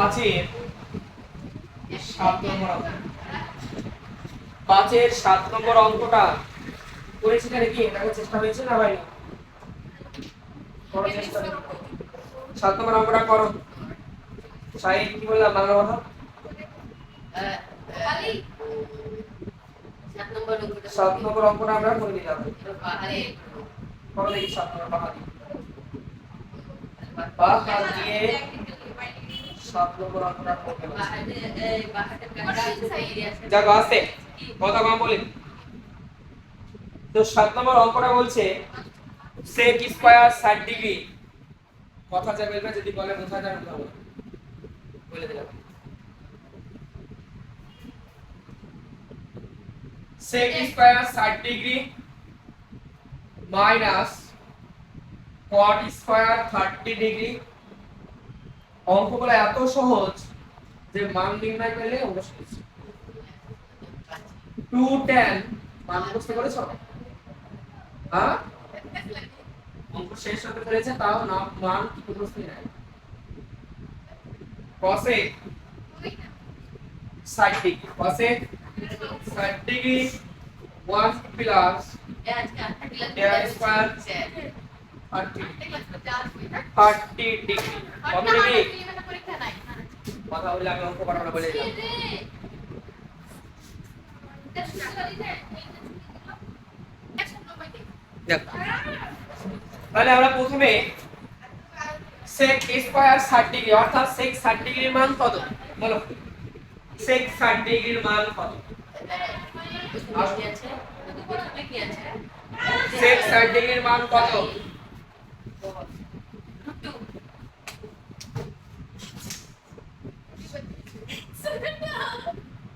পাঁচের সাত নম্বর অঙ্ক। পাঁচের সাত নম্বর অঙ্কটা করেছি না কি? দেখার চেষ্টা হয়েছে না ভাই সাত নম্বর অঙ্কটা করো। সাহিদ কি বললাম বাংলা কথা? সাত নম্বর অঙ্কটা আমরা করে পাহাড়ে করো দেখি সাত নম্বর বাহাদি সাত নম্বর আছে কথা কম বলি। তো সাত নম্বর অঙ্কটা বলছে sec স্কয়ার 60 ডিগ্রি কথা যা বলবে যদি বলে বোঝা যাবে বলে দিলাম। sec square 60 degree minus cot square 30 degree অঙ্কগুলো এত সহজ যে মান নির্ণয় করলে অঙ্ক শেষ টু টেন মান মুখস্থ করেছ হ্যাঁ? অঙ্ক শেষ হতে পেরেছে তাও না মান কি নাই। কসে ষাট ডিগ্রি কসে ষাট degree one plus square thirty degree কত ডিগ্রি কথা বলে আমি অঙ্ক করাবো বলে তাহলে আমরা প্রথমে স্কয়ার 60 ডিগ্রি অর্থাৎ sec 60 ডিগ্রির মান কত? বলো। sec 60 ডিগ্রির মান কত? কি আছে প্রথমে কি আছে sec 60 ডিগ্রির মান কত?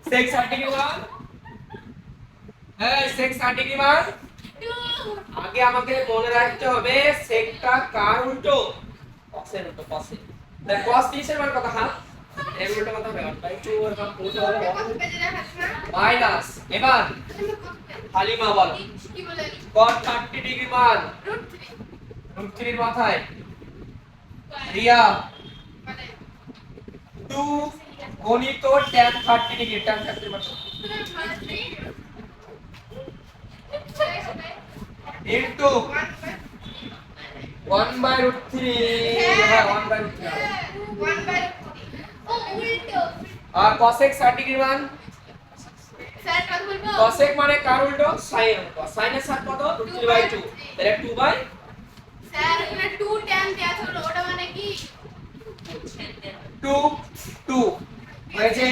Sec 60 ডিগ্রির মান হ্যাঁ 60 মান আগে আমাকে মনে রাখতে হবে সেকটা কার উল্টো? কসের উল্টো কসের তাহলে কস 30 এর মান কত হ্যাঁ? এর উল্টো কত হবে 1 বাই 2 এর মান উল্টো হবে। মাইনাস এবার হালিমা বলো। cos 30 ডিগ্রি মান রুট 3 এর মাথায়। রিয়া। 2 গণিত tan 30 ডিগ্রি tan 30 এর মান ইনটু 1 বাই রুট 3 হ্যাঁ 1 বাই রুট 3 আর cosec 60 ডিগ্রি মান? cosec মানে কার উল্টো? sin উল্টো। sin এর সাথে কত? 3 বাই 2 তাহলে 2 বাই মানে 2 2 হয়েছে?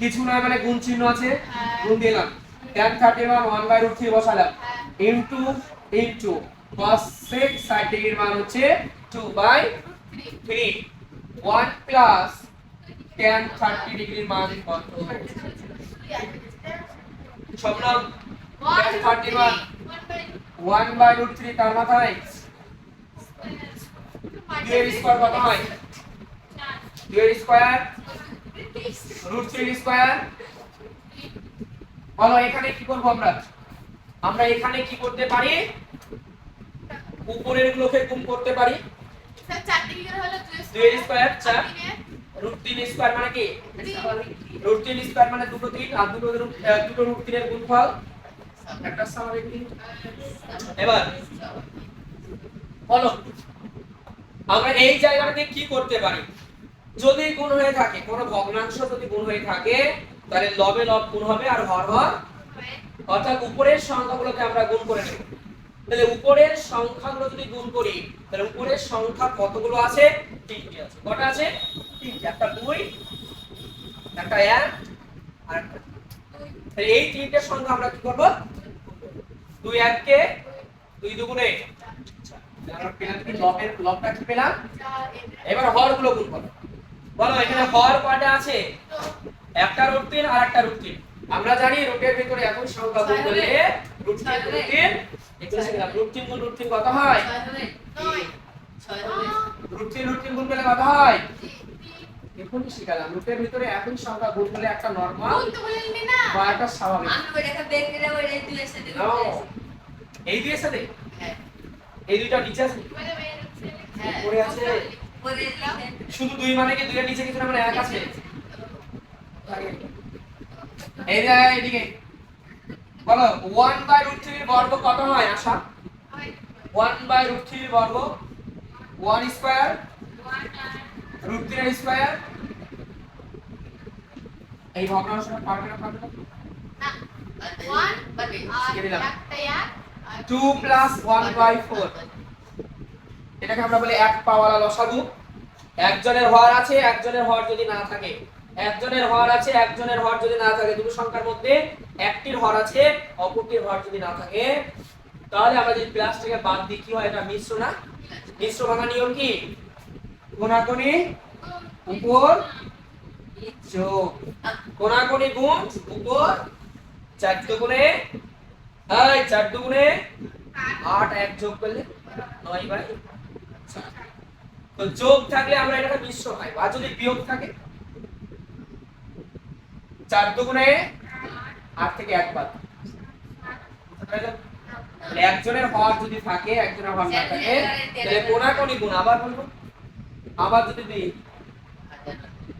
কিছু না মানে গুণ চিহ্ন আছে। গুণ দিলাম। Tan 30 মান 1 বাই রুট 3 বসালাম। ইনটু ইনটু cosec 60 ডিগ্রির মান হচ্ছে 2 বাই 3 1 প্লাস tan 30 ডিগ্রির মান কত? সবনাম tan 30 মান। 1 বাই রুট 3 তার মাথায়? 2 এর স্কয়ার কত হয় 2 এর স্কয়ার রুট 3 এর স্কয়ার বলো, এখানে কি করব আমরা? আমরা এখানে কি করতে পারি? উপরের গুলোকে গুণ করতে পারি। 2 এর স্কয়ার 4 রুট 3 স্কয়ার মানে কি? রুট 3 স্কয়ার মানে দুটো 3 আর দুটো দুটো রুট 3 এর গুণফল। একটা স্বাভাবিক তিন। এবার বলো। আমরা এই জায়গাটাতে কি করতে পারি? যদি গুণ হয়ে থাকে, কোনো ভগ্নাংশ যদি গুণ হয়ে থাকে, তাহলে লবে লব গুণ হবে আর হর হর অর্থাৎ উপরের সংখ্যাগুলোকে আমরা গুণ করে নেব। তাহলে উপরের সংখ্যাগুলো যদি গুণ করি, তাহলে উপরের সংখ্যা কতগুলো আছে? তিনটি আছে। কটা আছে? তিনটি। একটা দুই, একটা এক, আর তাহলে এই তিনটে সংখ্যা আমরা কি করব? দুই এককে দুই দুগুণে আমরা পেলাম কি? লবের লবটা কি পেলাম? এবার হরগুলো গুণ করো। বলো এখানে হর কয়টা আছে? একটা রুট তিন আর একটা রুট তিন। আমরা জানি রুটের ভিতরে একই সংখ্যা গুণ করলে রুট তিন রুট তিন। এখানে রুট তিন গুণ রুট তিন কত হয়? রুট তিন রুট তিন গুণ করলে কত হয়? এখনই শিখালাম রুটের ভিতরে একই সংখ্যা গুণ করলে একটা নরমাল বা একটা স্বাভাবিক। নাও। এই দুইয়ের সাথে এই দুইটা নিচে আছে? উপরে আছে। শুধু দুই মানে কি দুইয়ের নিচে কিছু না মানে এক আছে? এই যে এদিকে বলো ওয়ান বাই রুট থ্রির বর্গ কত হয় আশা? ওয়ান বাই রুট থ্রির বর্গ ওয়ান স্কোয়ার রুট থ্রির স্কোয়ার এই ভগ্নাংশটা পারবে না পারবে না পারবে। শিখে দিলাম two plus one by four এটাকে আমরা বলি এক পাওয়ালা লসাগু। একজনের হর আছে, একজনের হর যদি না থাকে। একজনের হর আছে, একজনের হর যদি না থাকে। দুটো সংখ্যার মধ্যে একটির হর আছে, অপরটির হর যদি না থাকে। তাহলে আমরা যদি প্লাস থেকে বাদ দিই, কি হয় এটা মিশ্র না? মিশ্র ভাঙা নিয়ম কি? কোনাকুনি উপর যোগ। কোনাকুনি গুণ উপর চার দুগুণে এই চার দুগুণে আট এক যোগ করলে নয় বাই তো যোগ থাকলে আমরা এটাকে মিশ্র হয় আর যদি বিয়োগ থাকে চার দুগুণে আট থেকে এক বাদ। একজনের হর যদি থাকে একজনের হর না থাকে তাহলে কোনাকুনি গুণ আবার বলব। আবার যদি দিই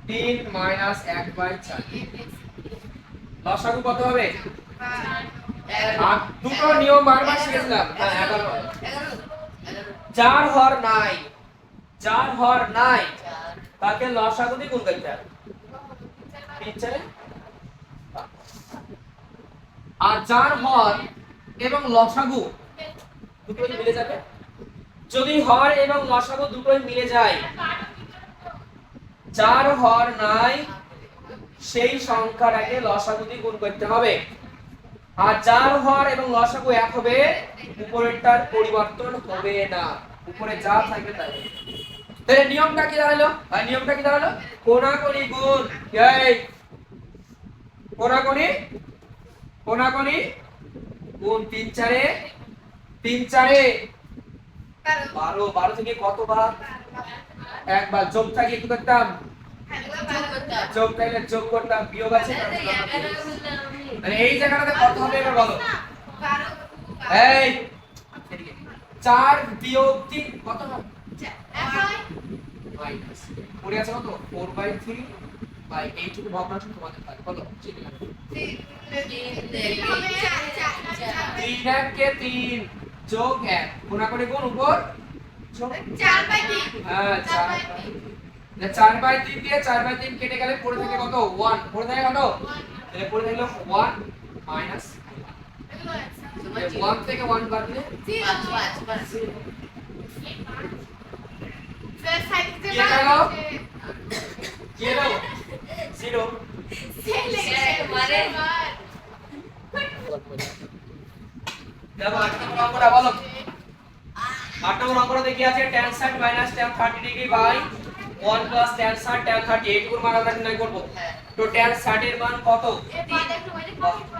তিন মাইনাস এক বাই চার। লসাগু কত হবে? দুটো নিয়ম বারবার শিখেছিলাম হ্যাঁ। যার হর নাই, যার হর নাই, তাকে লসাগু দিয়ে গুণ করতে। আর হর এবং লসাগু দুটোই মিলে যাবে যদি হর এবং লসাগু দুটোই মিলে যায়, যার হর নাই, সেই সংখ্যাটাকে লসাগু দিয়ে গুণ করতে হবে আর যার হর এবং লসাগু এক হবে, উপরেরটার পরিবর্তন হবে না। উপরে যা থাকবে তাই তাহলে নিয়মটা কি দাঁড়াল? আর নিয়মটা কি দাঁড়াল? কোনাকুনি গুণ। এই, কোনাকুনি কোনাকুনি, গুণ তিন চারে তিন চারে। বারো বারো থেকে কতবার একবার। যোগ থাকে কি করতাম? যোগ থাকলে যোগ করতাম বিয়োগ আছে। মানে এই জায়গাটাতে কত হবে এবার বলো এই চার বিয়োগ তিন কত হবে পড়ে আছে কত ফোর বাই থ্রি বাই এইটুকু ভগ্নাংশ তোমাদের থাকে কত তিন দেখি। চার। তিন যোগ এক কোনা করে গুণ উপর যোগ হ্যাঁ চার বাই- না, চার বাই তিন দিয়ে চার বাই তিন কেটে গেলে পড়ে থাকে কত? ওয়ান পড়ে থাকে কত? তাহলে পড়ে থাকল ওয়ান মাইনাস ওয়ান থেকে ওয়ান বাদ দিলে পাঁচ, পাঁচ, পাঁচ। কি এলো জিরো একবারে। দেখো আট নম্বর অঙ্কটা কি আছে tan 60 minus tan 30 degree by 1 plus tan 60 tan 30 এইটুকুর মান আমরা নির্ণয় করব। হ্যাঁ। তো tan 60 এর মান কত?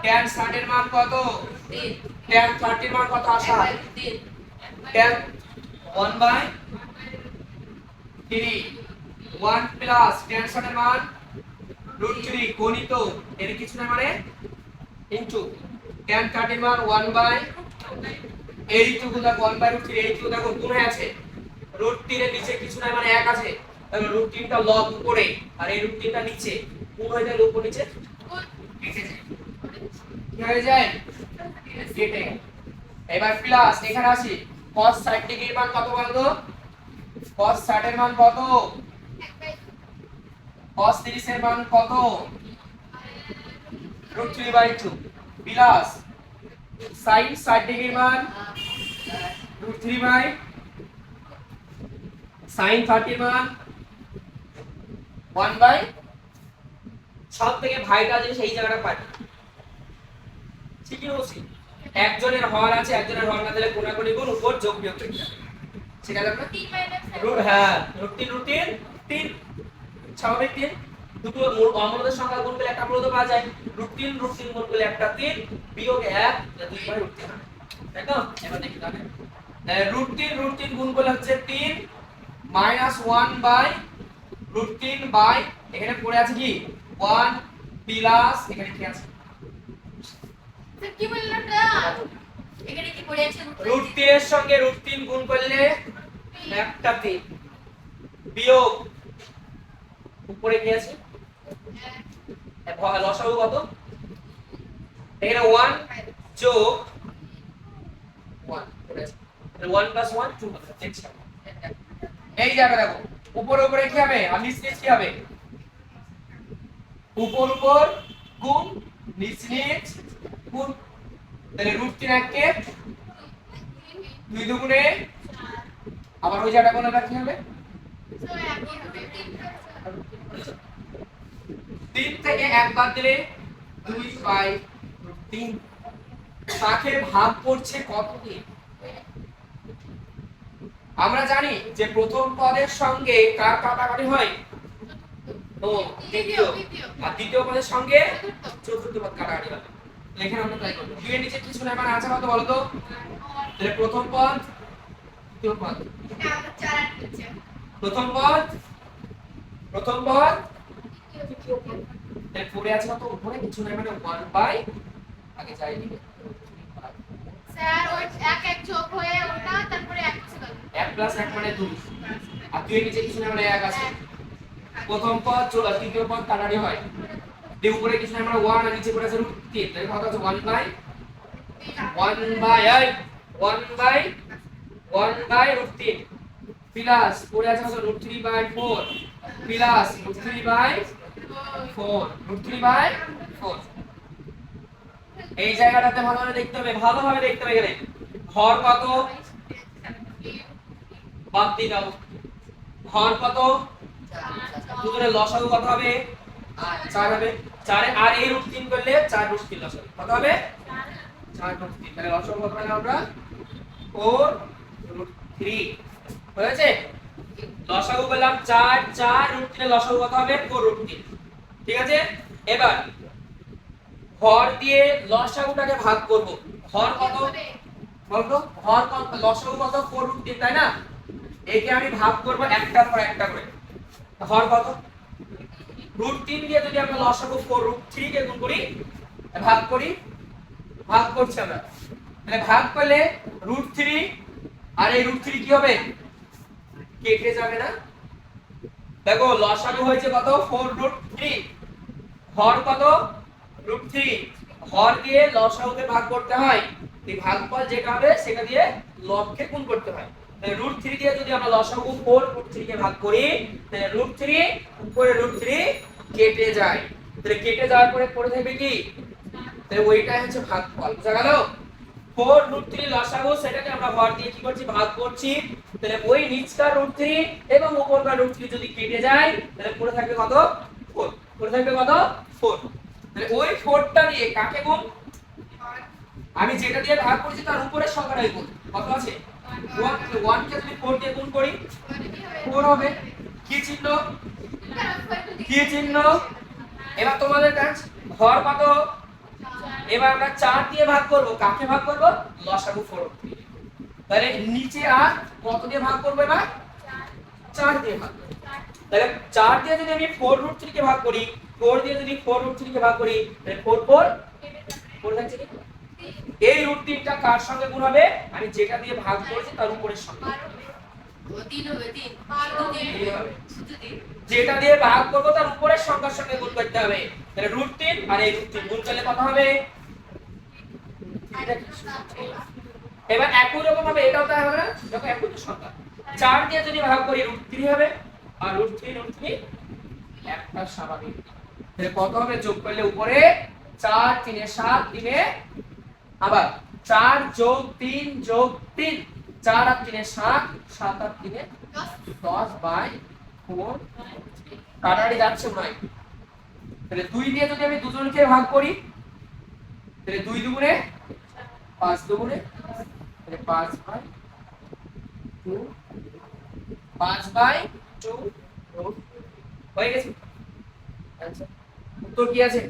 tan 60 এর মান কত? তিন। tan 30 এর মান কত আসা একবারে তিন। tan 1 বাই 3 1 প্লাস tan 60 এর মান রুট 3 গণিত। এর কিছু না মানে? ইনটু tan 30 এর মান 1 বাই এইটুকু দেখো 1 বাই রুট 3 এইটুকু দেখো গুণ আছে। রুট 3 এর নিচে কিছু না মানে এক আছে। তাহলে রুট 3 টা লব উপরে আর এই রুট 3 টা নিচে। গুণ হয়ে যায় উপর নিচে? কি হয়ে যায়? কেটে এবার প্লাস এখানে আসি। cos 60 ডিগ্রির মান কত বলতো? cos 60 এর মান কত? cos 30 এর মান কত? রুট 3 বাই 2 প্লাস sin 60 ডিগ্রির মান রুট 3 বাই 30 এর মান 1 বাই সব থেকে ভাইটাল জিনিস এই জায়গাটা পাই। ঠিকই বলছি। একজনের হর আছে একজনের হর না দিলে কোনাকুনি গুণ উপর যোগ বিয়োগ ঠিক আছে? রুট হ্যাঁ রুট তিন তিন। স্বাভাবিক তিন। দুটো মূল অমূলদের সংখ্যা গুণ করলে একটা মূলত পাওয়া যায়। রুট তিন রুট তিন গুণ করলে একটা তিন বিয়োগ এক যা দুই বাই রুট তিন। তাই তো? এবার দেখি তাহলে। রুট তিন রুট তিন গুণ করলে হচ্ছে তিন মাইনাস ওয়ান বাই রুট তিন বাই এখানে পড়ে আছে কি? ওয়ান প্লাস এখানে কি আছে? এখানে কি পড়ে আছে? রুট তিনের সঙ্গে রুট তিন গুণ করলে একটা তিন। বিয়োগ উপরে কি আছে? ভ- লসাগু কত? এখানে ওয়ান যোগ one one plus one two এই জায়গা দেখো। উপরে উপরে কি হবে? আর নিচ নিচ কি হবে? উপর উপর, গুণ, নিচ নিচ, গুণ। তাহলে রুট তিন দুই দুগুণে আবার ওই জায়গাটা কোনটা কি হবে? তিন থেকে এক বাদ দিলে দুই বাই তিন। তাকে ভাগ করছে কত দিয়ে? আমরা জানি যে প্রথম পদের সঙ্গে কার কাটাকাটি হয়? ও, দ্বিতীয়। আর দ্বিতীয় পদের সঙ্গে চতুর্থ পদ কাটাকাটি হবে এখানে মানে প্রথম প্রথম প্রথম তাহলে পড়ে আছে কত? উপরে কিছু মানে ওয়ান বাই আগে যাই দিকে এক প্লাস এক মানে দুই। আর দুই নিচে কিছু না মানে এক আছে। প্রথম পদ তৃতীয় পদ কাটারি হয়। দিয়ে উপরে কিছু মানে ওয়ান আর নিচে পড়ে আছে রুট তিন তাহলে কত আছে? One by one by one by one by root তিন প্লাস পড়ে আছে কত? Root three by four plus root three by four root three by four এই জায়গাটাতে ভালোভাবে দেখতে হবে, ভালোভাবে দেখতে হবে ঘর কত? বাদ দিয়ে দাও। ঘর কত? লসাগু কত হবে? চার হবে। চারে আর এই তিন করলে চার রুট তিন লসাগু। কত হবে? চার রুট তিন। তাহলে লসাগু কত আমরা? Four root three. হয়েছে? লসাগু পেলাম চার। চার রুট তিনের লসাগু কত হবে? ফোর রুট তিন। ঠিক আছে? এবার হর দিয়ে লসাগুটাকে ভাগ করব। হর কত? বলতো? হর কত? লসাগু কত? ফোর রুট তিন তাই না? একে আমি ভাগ করব একটার পর একটা করে। হর কত? রুট তিন দিয়ে যদি আমরা লসাগু ফোর রুট থ্রি কে গুণ করি ভাগ করি ভাগ করছি আমরা। মানে ভাগ করলে রুট থ্রি আর এই রুট থ্রি কি হবে? কেটে যাবে না। দেখো লসাগু হয়েছে কত? ফোর রুট থ্রি হর কত? রুট থ্রি হর দিয়ে লসাগুকে ভাগ করতে হয় ভাগফল যেটা হবে সেটা দিয়ে লবকে গুণ করতে হয়। তাহলে রুট থ্রি দিয়ে যদি আমরা লসাগু ফোর রুট থ্রি কে ভাগ করি, তাহলে রুট থ্রি উপরে রুট থ্রি কেটে যায়। তাহলে কেটে যাওয়ার পরে পড়ে থাকবে কি? তাহলে ওইটাই হচ্ছে ভাগফল, বুঝা গেল? ফোর রুট থ্রি লসাগু সেটাকে আমরা হর দিয়ে কি করছি? ভাগ করছি। তাহলে ওই নিচকার রুট থ্রি এবং উপরকার রুট থ্রি যদি কেটে যায়, তাহলে পড়ে থাকবে কত? ফোর পড়ে থাকবে কত? ফোর তাহলে ওই ফোরটা দিয়ে কাকে গুণ আমি যেটা দিয়ে ভাগ করেছি তার উপরের সংখ্যাটাই গুণ কত আছে? ওয়ান ওয়ান কে যদি ফোর দিয়ে গুণ করি ফোর হবে। কি চিহ্ন? কি চিহ্ন? এবার তোমাদের কাজ ঘর কত? এবার আমরা চার দিয়ে ভাগ করব। কাকে ভাগ করব? লসাগু ফোর তাহলে নিচে আর কত দিয়ে ভাগ করব এবার? চার দিয়ে ভাগ করব। তাহলে চার দিয়ে যদি আমি ফোর রুট কে ভাগ করি ফোর দিয়ে যদি ফোর রুট থ্রি কে ভাগ করি, তাহলে ফোর ফোর ফোর থাকছে কি? এই রুট তিনটা কার সঙ্গে গুণ হবে? আমি যেটা দিয়ে ভাগ করেছি তার উপরের সঙ্গে। যেটা দিয়ে ভাগ করব তার উপরের সংখ্যার সঙ্গে গুণ করতে হবে। তাহলে রুট তিন আর এই রুট তিন গুণ করলে কত হবে? এবার একই রকম হবে, এটাও তাই হবে না? দেখো একই সংখ্যা। চার দিয়ে যদি ভাগ করি রুট থ্রি হবে। আর রুট থ্রি একটা স্বাভাবিক। কত হবে? যোগ করলে উপরে চার, তিনে সাত তিনে আবার চার যোগ তিন যোগ তিন। চার আর তিনে সাত সাত আর তিনে দশ বাই ফোর কাটারি যাচ্ছে নয় তাহলে দুই দিয়ে যদি আমি দুজনকে ভাগ করি, তাহলে দুই দুগুণে পাঁচ দুগুণে, তাহলে পাঁচ বাই টু পাঁচ বাই টু রুট হয়ে গেছে? আচ্ছা উত্তর কি আছে?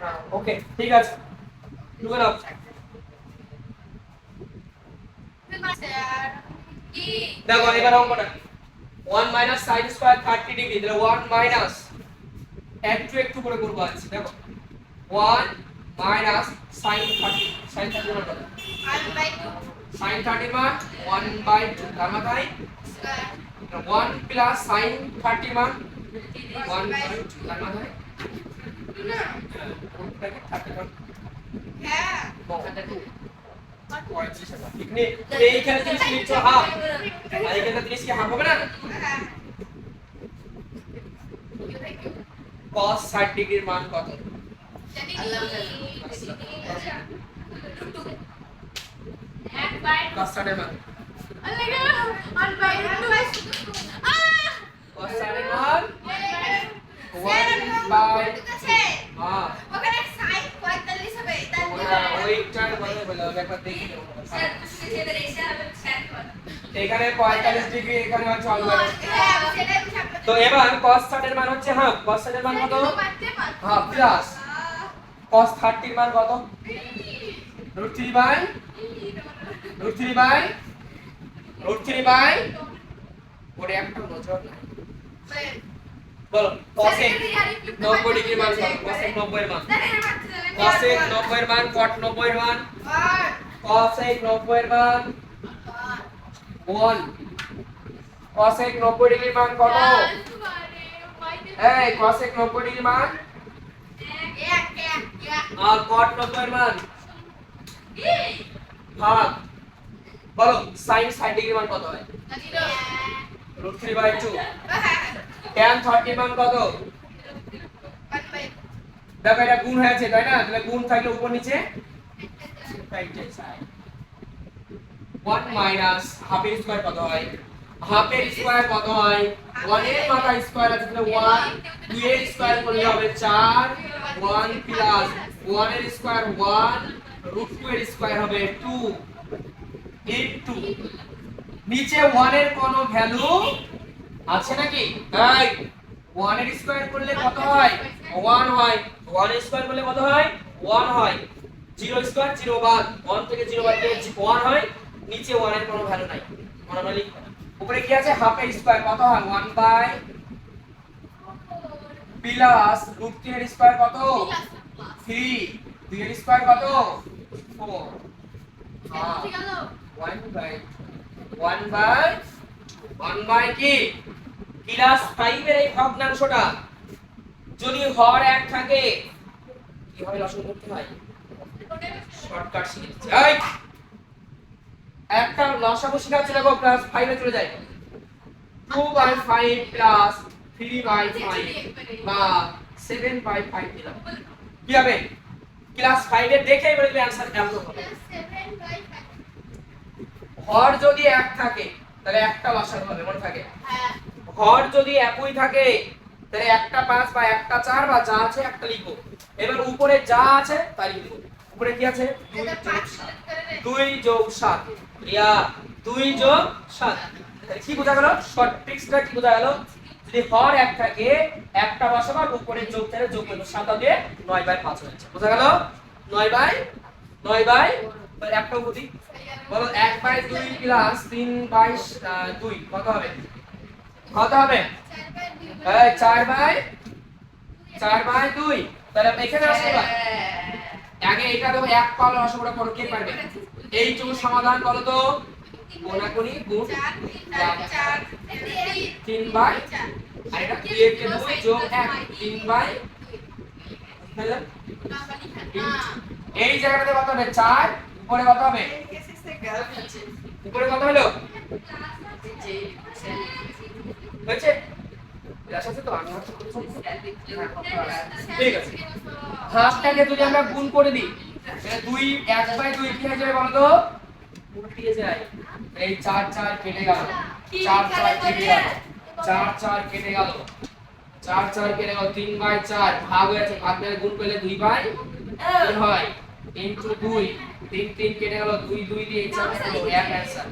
হ্যাঁ, ওকে ঠিক আছে। লুক ইট দেখো, এবার অঙ্কটা। 1 minus sin square 30 ডিগ্রি তাহলে 1 minus একটু একটু করে করব আছে দেখো। 1 minus sin 30 sin 30 মান কত 1 by 2 sin 30 মান 1 by 2 তার মানে তাই 1 plus sin 30 মান 1 by 2 তার মানে তাই না কোনটাকে 30 মান হ্যাঁ কোনটা 35 টাকা ঠিক নেই এইখানে 30 লিখছো হাফ আর এখানে 30 কি হাফ হবে না হ্যাঁ cos 60 ডিগ্রির মান কত cos 60 এর cos 60 এর 1 বাই হ্যাঁ ওটা ওইটার বলে আমি একবার দেখি এখানে 45 ডিগ্রি এখানে হচ্ছে তো এবার 60 মান হচ্ছে হাফ cos 60 মান কত হাফ প্লাস cos 30 এর মান কত? Root 3 by root 3 by root 3 by ওরে একটা নজর বলো cosec 90 ডিগ্রি মান কত? cosec 90 এর মান। cosec 90 এর মান cot 90 এর মান cosec 90 এর মান 1 cosec 90 ডিগ্রির মান কত এই cosec 90 ডিগ্রির মান আর 90 এর মান। ভাগ বলো sin 60 ডিগ্রির মান কত রুট 3 বাই 2 tan 30 কত? দেখো, এটা গুণ হয়েছে, তাই না? তাহলে গুণ থাকলে উপর নিচে? 1 মাইনাস হাফ এর কত হয়? হাফ এর স্কয়ার কত হয়? 1 এর মাথা স্কয়ার আছে তাহলে 1 2 এর স্কয়ার করলে হবে 4 1 প্লাস 1 এর স্কয়ার 1 রুট 2 এর স্কয়ার হবে 2 ইনটু নিচে 1 এর কোনো ভ্যালু আছে নাকি? তাই 1 এর স্কয়ার করলে কত হয়? 1 হয়। 1 এর স্কয়ার করলে কত হয়? 1 হয়। 0 স্কয়ার 0 বাদ। 1 থেকে 0 বাদ দিলে 1 হয়। নিচে 1 এর কোনো ভ্যালু নাই। মনে লিখো উপরে কি আছে? হাফ এর স্কয়ার কত হয়? 1 বাই প্লাস রুট 3 এর স্কয়ার কত? 3 2 এর স্কয়ার কত? 4 হ্যাঁ। 1 বাই 1 বাই 1 বাই কি? ক্লাস 5 এর এই ভগ্নাংশটা যদি হর এক থাকে কীভাবে লসন করতে হয়? শর্টকাট একটা লসাগু শেখাচ্ছি দেখো ক্লাস 5 এ চলে যায় two by five plus 3 by 5 বা 7 বাই 5 দিলাম। কি হবে? ক্লাস 5 এর দেখেই বলে দিবে অ্যানসার এত হবে? হর যদি এক থাকে, তাহলে একটা লসাগু হবে মনে থাকে। হর যদি একই থাকে, তাহলে একটা পাঁচ বা একটা চার বা যা আছে একটা লিখো। এবার উপরে যা আছে, তাই লিখো। উপরে কি আছে? দুই যোগ সাত। ইয়া দুই যোগ সাত। কি বোঝা গেল? শর্ট ট্রিক্সটা কি বোঝা গেল? যদি হর এক থাকে একটা বসাবো আর উপরে যোগ থেকে যোগ করব। সাত দিয়ে নয় বাই পাঁচ হয়েছে। বোঝা গেল? নয় বাই নয় বাই একটা বুঝি বলো এক বাই দুই প্লাস তিন বাই দুই। কত হবে? কত হবে? এই চার বাই চার বাই দুই। তাহলে এখানে আসো এবার। আগে এটা দেবো এক পাওয়ার অসংখ্য করো কে পারবে এই এইটুকু সমাধান করো তো। কোনাকুনি, গুণ তিন বাই, আর এটা দুই একে দুই যোগ এক। তিন বাই? এই জায়গাটাতে কত হবে? চার। উপরে কত হবে? উপরে কত হলো? হয়েছে? ঠিক যদি আমরা গুণ করে দিই দুই, এক বাই দুই কি হয়ে যাবে বলো তো? উল্টিয়ে যায়। এই চার চার কেটে গেল। চার চার কেটে গেল। চার চার কেটে গেল। চার চার কেটে গেল। তিন বাই চার ভাগ হয়েছে ভাগ গুণ করলে দুই বাই হয়। ইনটু দুই। তিন তিন কেটে গেল। দুই দুই দিয়ে চার এক অ্যান্সার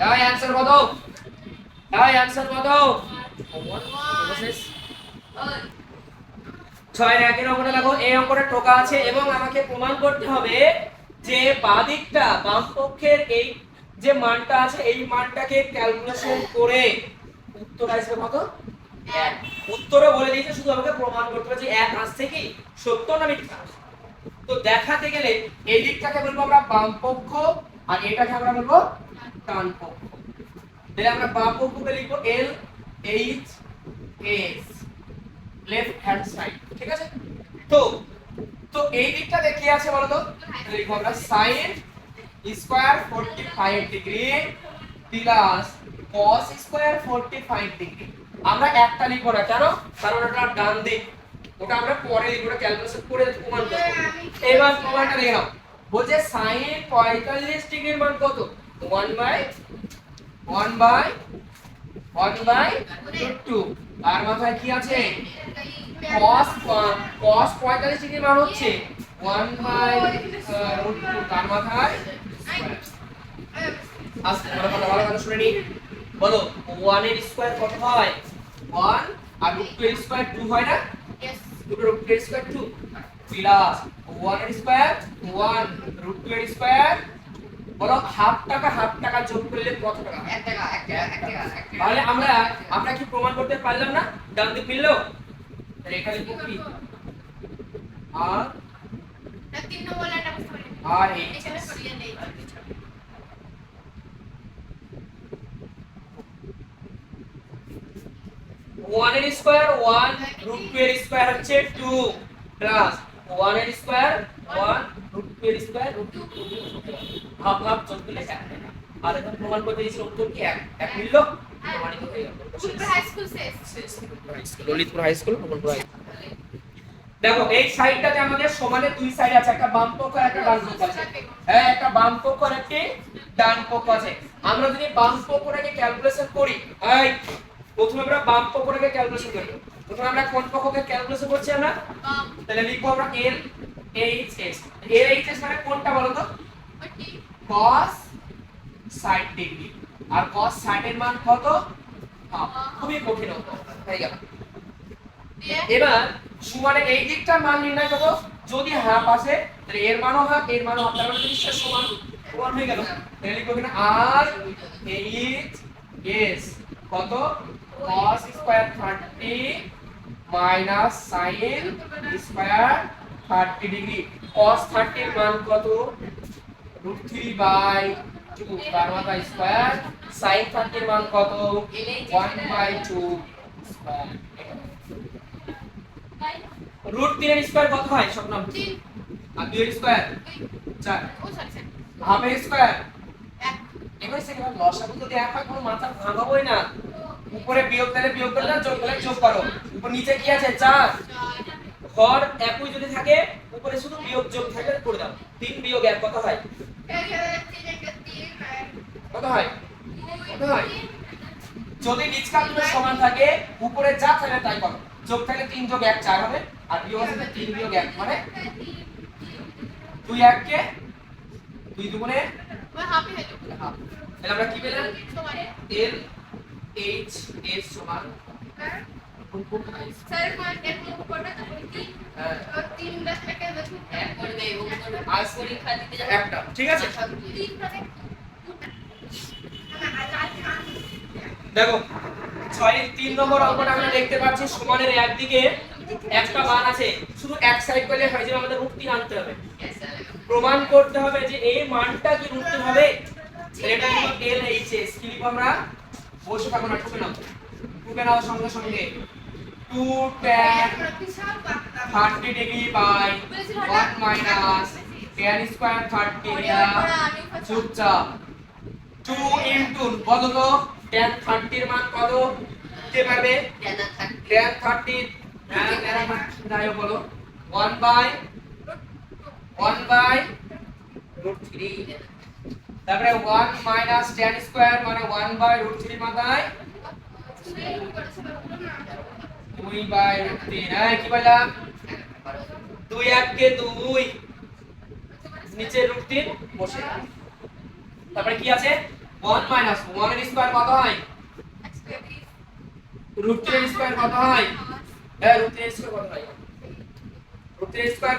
দাও অ্যান্সার কত? দাও অ্যান্সার কত? বলে দিয়েছে, শুধু আমাকে প্রমাণ করতে হবে যে এক আসছে কি? সত্য না তো দেখাতে গেলে এই দিকটাকে বলব আমরা বাম পক্ষ আর এটাকে আমরা বলব ডান পক্ষ। আমরা বাম পক্ষকে লিখব L H S left hand side ঠিক আছে? তো তো এই দিকটাতে কি আছে বলো তো লিখব আমরা sine square 45 degree plus cos square 45 degree আমরা একটা লিখব না, কেন? কারণ ওটা ডান দিক। ওটা আমরা পরে লিখব, ওটা ক্যালকুলেশন করে প্রমাণ করব। এবার প্রমাণটা দেখে নাও। বলছে sin 45 ডিগ্রির মান কত? 1 বাই 1 বাই 1 বাই 2 আর মাথায় কি আছে? cos cos 45 ডিগ্রির মান হচ্ছে। 1 বাই রুট 2 তার মাথায়? আস্তে, ভালো কথা ভালো কথা শুনে নি বলো 1 এর স্কয়ার কত হয়? 1 আর রুট 2 এর স্কয়ার 2 হয় না? দুটো রুট 2 এর স্কয়ার 2 প্লাস 1 এর স্কয়ার 1 রুট 2 এর স্কয়ার বলো হাফ টাকা হাফ টাকা যোগ করলে কত টাকা? তাহলে আমরা আমরা কি প্রমাণ করতে পারলাম না? ডান দিক মিললো তাহলে এখানে কি? কি আর আর এই ওয়ানের স্কয়ার ওয়ান রুট টু এর স্কয়ার হচ্ছে টু প্লাস ওয়ানের স্কয়ার ওয়ান রুট টু এর স্কয়ার রুট টু হাফ যোগ এক আর এখন প্রমাণ করতে দিয়েছিল উত্তর কি? এক এক মিললো প্রমাণিত হয়ে গেল। ললিতপুর হাই স্কুল হাই দেখো এই সাইডটাতে আমাদের সমানে দুই সাইড আছে একটা বাম পক্ষ আর একটা ডান পক্ষ আছে। হ্যাঁ একটা বাম পক্ষ আর একটি ডান পক্ষ আছে। আমরা যদি বাম পক্ষটাকে ক্যালকুলেশন করি এই প্রথমে আমরা বাম পক্ষটাকে ক্যালকুলেশন করি। প্রথমে আমরা কোন পক্ষকে ক্যালকুলেশন করছি আমরা? তাহলে লিখব আমরা L H S L H S মানে কোনটা বলো তো cos 60 ডিগ্রি আর cos 60 এর মান কত? খুবই কঠিন অঙ্ক হয়ে গেল। এবার সমানে এই দিকটার মান নির্ণয় করব যদি হাফ আসে তাহলে এর মানও হাফ এর মানও হাফ তার মানে সমান সমান হয়ে গেল। তাহলে লিখব এখানে আর এইচ এস কত? cos square 30 minus sin square 30 degree cos 30 এর মান কত? রুট থ্রি বাই টু তার মাথা স্কয়ার sin 30 এর মান কত? 1 বাই 2 স্কয়ার। রুট তিনের স্কয়ার কত হয়? স্বপ্নম আর দুইয়ের স্কয়ার? চার। হাফের স্কয়ার? এবার সেখানে লসাগু যদি এক হয় কোনো মাথা ভাঙাবোই না। উপরে বিয়োগ তাহলে বিয়োগ করলে যোগ করলে যোগ করো। উপর নিচে কি আছে? চার। হর একই যদি থাকে উপরে শুধু বিয়োগ যোগ থাকে করে দাও। তিন বিয়োগ এক কত হয়? কত হয়? কত হয়? যদি নিচকার দুটো সমান থাকে উপরে যা থাকে তাই করো। যোগ থাকলে তিন যোগ এক চার হবে আর বিয়োগ আছে তিন বিয়োগ এক মানে দুই এককে দুই দুগুণে হাফ। তাহলে আমরা কি পেলাম? এল এইচ এস সমান। একটা ঠিক আছে? দেখো ছয় তিন নম্বর অঙ্কটা আমরা দেখতে পাচ্ছি সমানের একদিকে একটা মান আছে। শুধু এক সাইড করলে হয় যে আমাদের রুট তিন আনতে হবে। প্রমাণ করতে হবে যে এই মানটা কি রুট তিন হবে। এটা এল এইচ এস আমরা? বসে থাকো না টুকে নাও। নাও সঙ্গে সঙ্গে। Two tan thirty degree by one minus tan square thirty চুপচাপ টু ইন্টু কত তো? টেন থার্টির মান কত? দিতে পারবে? টেন থার্টি যাই হোক বলো। One by one by root three তারপরে ওয়ান মাইনাস টেন স্কোয়ার মানে ওয়ান বাই রুট থ্রি মাথায়। দুই বাই রুট তিন। হ্যাঁ কি বললাম দুই এককে দুই। নিচে রুট তিন, বসে। তারপরে কি আছে? ওয়ান মাইনাস ওয়ান স্কোয়ার কত হয়? রুট এর স্কোয়ার কত হয়? হ্যাঁ রুট এর স্কোয়ার কত হয়?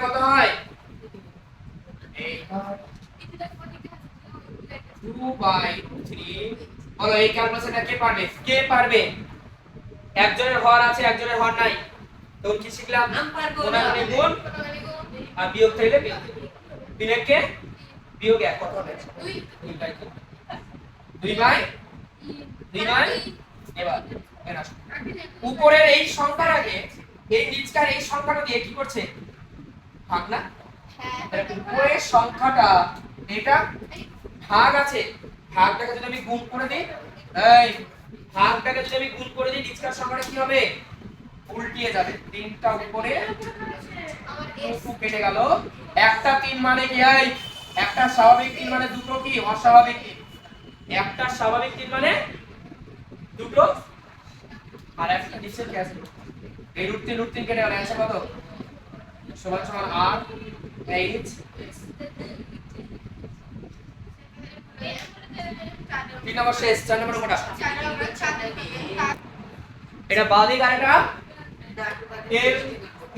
কত হয়? এই। ক্যালকুলেশনটা কে পারবে? কে পারবে? একজনের হর আছে একজনের হর নাই। তো কি শিখলাম? গুণ আর বিয়োগ থাকলে তিন একে বিয়োগ এক। কত হবে? দুই। দুই বাই দুই বাই? দুই বাই? এবার উপরের এই সংখ্যাটাকে এই নিচকার এই সংখ্যাটা দিয়ে কি করছে? ভাগ না? হ্যাঁ। উপরের সংখ্যাটা এটা ভাগ আছে। ভাগটাকে যদি আমি গুণ করে দিই এই ভাগটাকে যদি আমি গুণ করে দিই নিচকার সংখ্যাটা কি হবে? উল্টিয়ে যাবে। তিনটা উপরে কেটে গেল। একটা তিন মানে কি এই একটা স্বাভাবিক তিন মানে দুটো কি? অস্বাভাবিক তিন। একটা স্বাভাবিক তিন মানে দুটো। আর একটা নিচে কি আছে? এই রুট তিন রুট তিন কেটে গেল। অ্যান্সার কত? সমান সমান আর এইচ তিন নম্বর শেষ, চার নম্বর কোনটা এটা বাদি গানটা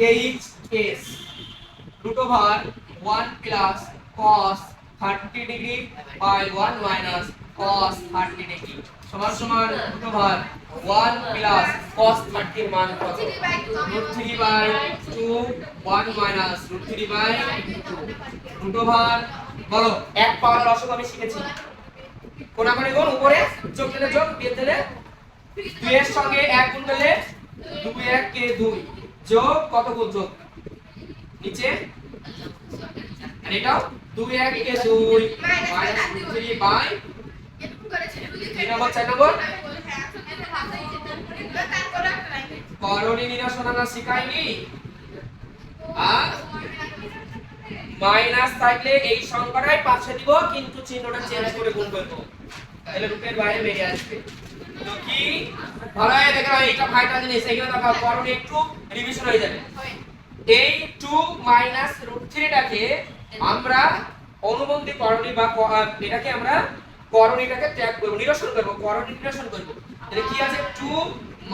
এইচএস দুটো ভার one plus cos thirty degree by one minus cos thirty degree সমান সমান দুটো ভার ওয়ান প্লাস কস থার্টি মান কত? Root three by two one minus root three by two দুটো ভার বলো, এক পাওয়ার রসক আমি শিখেছি। কোনাকুনি গুণ উপরে যোগ দিলে যোগ বিয়োগ দিলে দুই এর সঙ্গে এক গুণ করলে দুই এক কে দুই। যোগ কত গুণ যোগ? নিচে। এটাও দুই এক কে দুই মাইনাস থ্রি বাই তিন নম্বর, চার নম্বর। করণী নিরসন শিখাইনি। আর মাইনাস থাকলে এই সংখ্যাটাই পাশে দিব, কিন্তু চিহ্নটা চেঞ্জ করে গুণ করব। তাহলে রূপের বাইরে বেরিয়ে আসবে। তো কি? ভালো হয়, দেখো এইটা ফাইটা জিনিস এখানে দেখো করণী একটু রিভিশন হয়ে যাবে। এই টু মাইনাস রুট থ্রিটাকে আমরা অনুবন্ধী করণী বা এটাকে আমরা করণীটাকে ত্যাগ করব, নিরসন করব, করণী নিরসন করব। তাহলে কি আছে? টু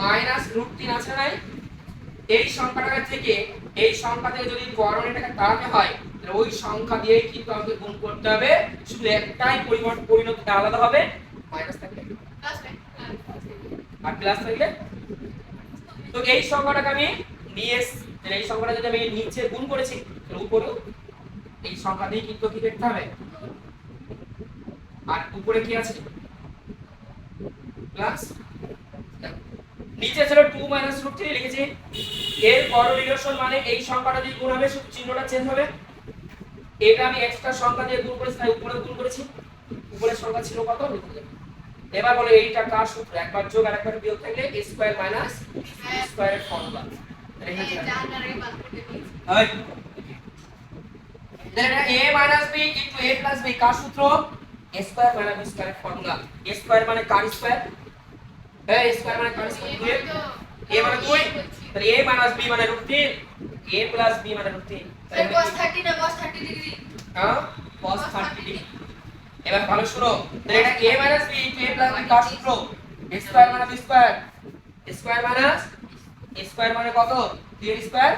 মাইনাস রুট তিন আছে নাই? এই সংখ্যাটা থেকে এই সংখ্যা থেকে যদি করণীটাকে তাড়াতে হয় তাহলে ওই সংখ্যা দিয়েই কিন্তু আমাকে গুণ করতে হবে। শুধু একটাই পরিবর্তন পরিণতিটা আলাদা হবে। মাইনাস থাকলে? আর প্লাস থাকলে? তো এই সংখ্যাটাকে আমি নিয়ে তাহলে এই সংখ্যাটা যদি আমি নিচে গুণ করেছি তাহলে উপরেও এই সংখ্যা দিয়ে কিন্তু কি দেখতে হবে? আর উপরে কি আছে? প্লাস নিচে ছিল 2 মাইনাস রুট থ্রি লিখেছি। এর কররিলেশন মানে এই সংখ্যাটা দিয়ে গুণ হবে শুধু চিহ্নটা চেঞ্জ হবে। এটা আমি এক্সট্রা সংখ্যা দিয়ে গুণ করেছি তাই উপরে গুণ করেছি। উপরের সংখ্যা ছিল কত? এবার বলে এইটা কার সূত্র? একবার যোগ আর একবার বিয়োগ থাকলে a স্কয়ার মাইনাস স্কয়ারের ফর্মুলা আছে? এই। তাহলে এটা a minus b কার সূত্র? a স্কয়ার মাইনাস স্কয়ারের ফর্মুলা a স্কয়ার মানে কার স্কয়ার a স্কয়ার মানে কার স্কয়ার a মানে দুই তাহলে a b মানে রুট a plus b মানে রুট তিন তাহলে হ্যাঁ cos 30 ডিগ্রি এবার ভালো শুনো তাহলে এটা a b a b সূত্র a স্কয়ার মানে b square square a square মানে কত? 2 স্কয়ার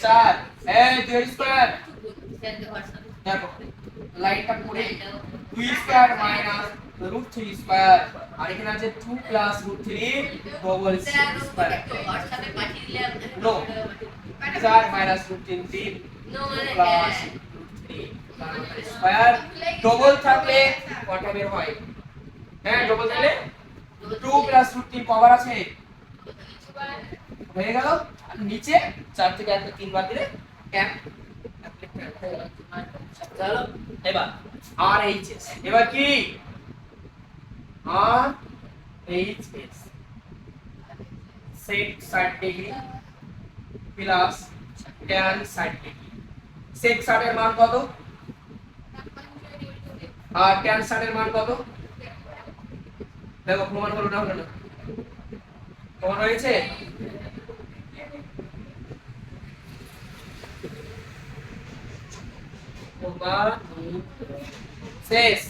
4 এই 2 স্কয়ার দেখো লাইনটা পড়ে। 2 স্কয়ার মাইনাস রুট 3 স্কয়ার আর এখানে আছে 2 plus root 3 double square No. 4 minus root 3 3 plus square double থাকলে কটা বের হয়? হ্যাঁ ডবল থাকলে 2 প্লাস রুট 3 কভার আছে। হয়ে গেল। নিচে 4 থেকে 1 তিন বার দিলে 1 চলো, এবার। R H S. এবার কি? R H S sec 60 degree plus tan 60 degree 60 এর মান কত? আর 60 এর মান কত? দেখো, প্রমাণ করো না, হলো প্রমাণ হয়েছে? শেষ।